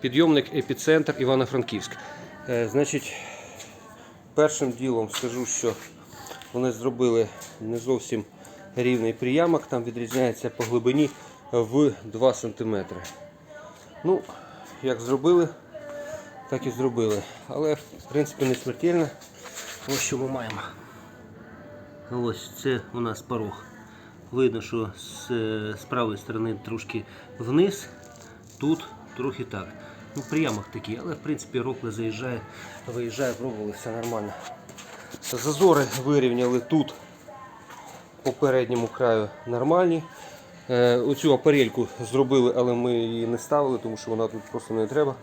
підйомник епіцентр Івано-Франківськ. Е, Значить, першим ділом скажу, що вони зробили не зовсім рівний приямок, там відрізняється по глибині в 2 см. Ну, як зробили, так і зробили. Але в принципі не смертельно. Ось що ми маємо. Ось це у нас порог. Видно, що з, е, з правої сторони трошки вниз, тут трохи так. Ну, приямок такий, але в принципі рокли заїжджає, виїжджає, пробували, все нормально. Зазори вирівняли тут по передньому краю нормальні. Е, оцю апарельку зробили, але ми її не ставили, тому що вона тут просто не треба.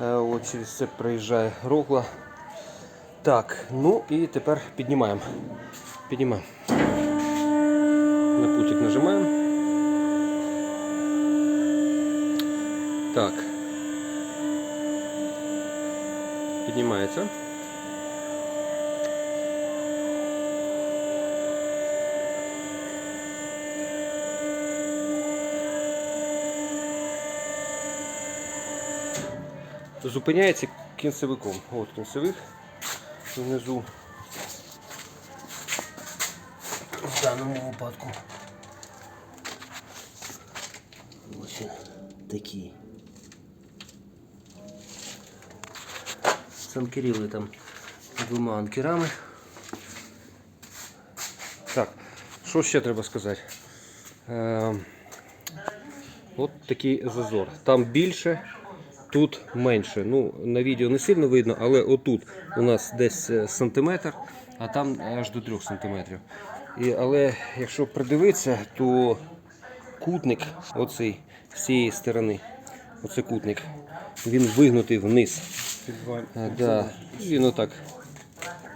Е, от через це проїжджає рокла. Так, ну і тепер піднімаємо. Піднімаємо. На путик нажимаємо. Так. Піднімається. Зупиняється кінцевиком. От кінцевик внизу. В даному випадку. Ось такий. Санкеріли там двома анкерами. Так, що ще треба сказати? Е, такий зазор. Там більше, тут менше. Ну, на відео не сильно видно, але отут у нас десь е, сантиметр, а там аж до 3 сантиметрів. І, але якщо придивитися, то кутник оцей з цієї сторони, оцей кутник, він вигнутий вниз. А, да. Він отак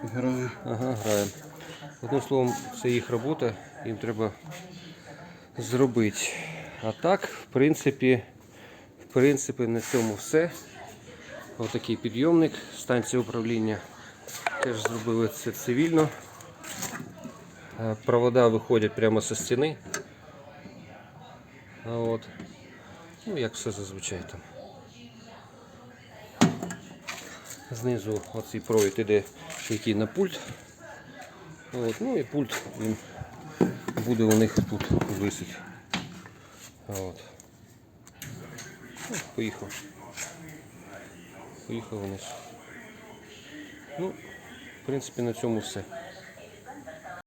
Грає. Ага, граємо. Одним словом, це їх робота, їм треба зробити. А так, в принципі, в принципі, на цьому все. Отакий підйомник, станція управління теж зробили це цивільно. Е, Провода виходять прямо зі стіни. А От. Ну, як все зазвичай там. Знизу оцей провід іде, який на пульт. От, ну і пульт він буде у них тут висить. От. Ну, поїхав. Поїхав вниз. Ну, в принципі, на цьому все.